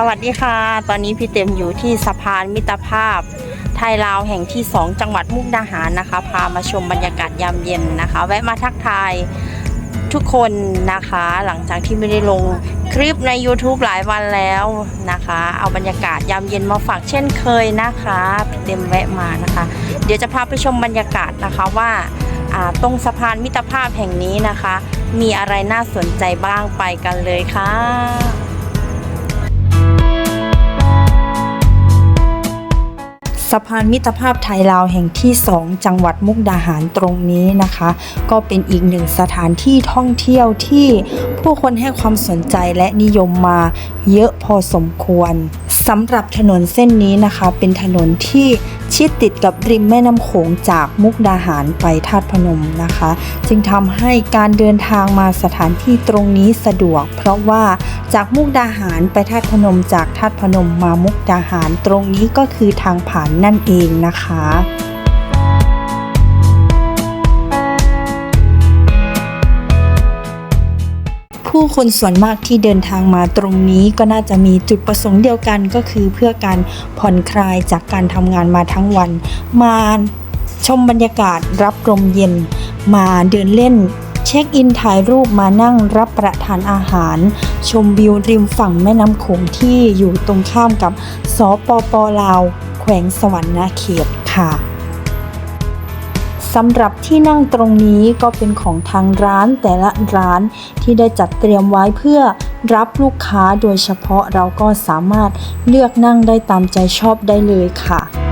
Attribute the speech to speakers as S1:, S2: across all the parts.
S1: สวัสดีค่ะ ตอนนี้พี่เต็มอยู่ที่สะพานมิตรภาพ ไทยลาวแห่งที่ 2 จังหวัดมุกดาหารนะคะ พามาชมบรรยากาศยามเย็นนะคะ แวะมาทักทายทุกคนนะคะ หลังจากที่ไม่ได้ลงคลิปใน YouTube หลายวันแล้วนะคะ เอาบรรยากาศยามเย็นมาฝากเช่นเคยนะคะพี่เต็มแวะมานะคะ เดี๋ยวจะพาไปชมบรรยากาศนะคะว่าอ่าตรงสะพานมิตรภาพแห่งนี้นะคะ มีอะไรน่าสนใจบ้างไปกันเลยค่ะ สะพานมิตรภาพไทยลาวแห่งที่ 2 จังหวัดมุกดาหารตรงนี้นะคะ ก็เป็นอีกหนึ่งสถานที่ท่องเที่ยวที่ผู้คนให้ความสนใจและนิยมมาเยอะพอสมควรสำหรับถนนเส้นนี้นะคะ เป็นถนนที่ชิดติดกับริมแม่น้ำโขงจากมุกดาหารไปธาตุพนมนะคะ จึงทำให้การเดินทางมาสถานที่ตรงนี้สะดวก เพราะว่า จากมุกดาหารไปธาตพนมจากธาตพนมมามุกดาหาร ตรงนี้ก็คือทางผ่านนั่นเองนะคะผู้คนส่วนมากที่เดินทางมาตรงนี้ก็น่าจะมีจุดประสงค์เดียวกันก็คือเพื่อการผ่อนคลายจากการทำงานมาทั้งวัน มาชมบรรยากาศรับลมเย็น มาเดินเล่น เช็คอินถ่ายรูปมานั่งรับประทานอาหาร ชมวิวริมฝั่งแม่น้ำโขงที่อยู่ตรงข้ามกับสปปลาว แขวงสวรรณเขตค่ะสำหรับที่นั่งตรงนี้ก็เป็นของทางร้านแต่ละร้านที่ได้จัดเตรียมไว้เพื่อรับลูกค้าโดยเฉพาะเราก็สามารถเลือกนั่งได้ตามใจชอบได้เลยค่ะ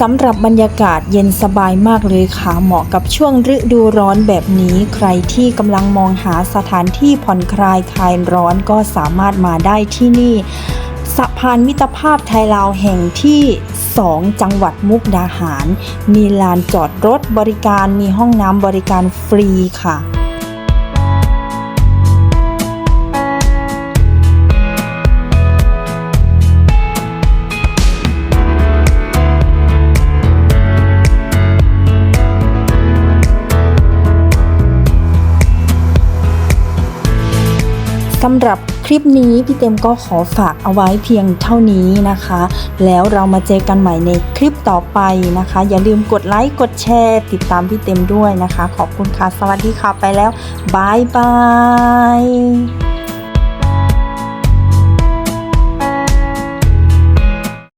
S1: สำหรับบรรยากาศเย็นสบายมากเลยค่ะ เหมาะกับช่วงฤดูร้อนแบบนี้ ใครที่กำลังมองหาสถานที่ผ่อนคลายคลายร้อนก็สามารถมาได้ที่นี่สะพานมิตรภาพไทยลาวแห่งที่ 2 จังหวัดมุกดาหาร มีลานจอดรถบริการมีห้องน้ำบริการฟรีค่ะ สำหรับคลิปนี้พี่เต็มก็ขอฝากเอาไว้เพียงเท่านี้นะคะ แล้วเรามาเจอกันใหม่ในคลิปต่อไปนะคะ อย่าลืมกดไลค์กดแชร์ ติดตามพี่เต็มด้วยนะคะ ขอบคุณค่ะ สวัสดีค่ะไปแล้วบายบาย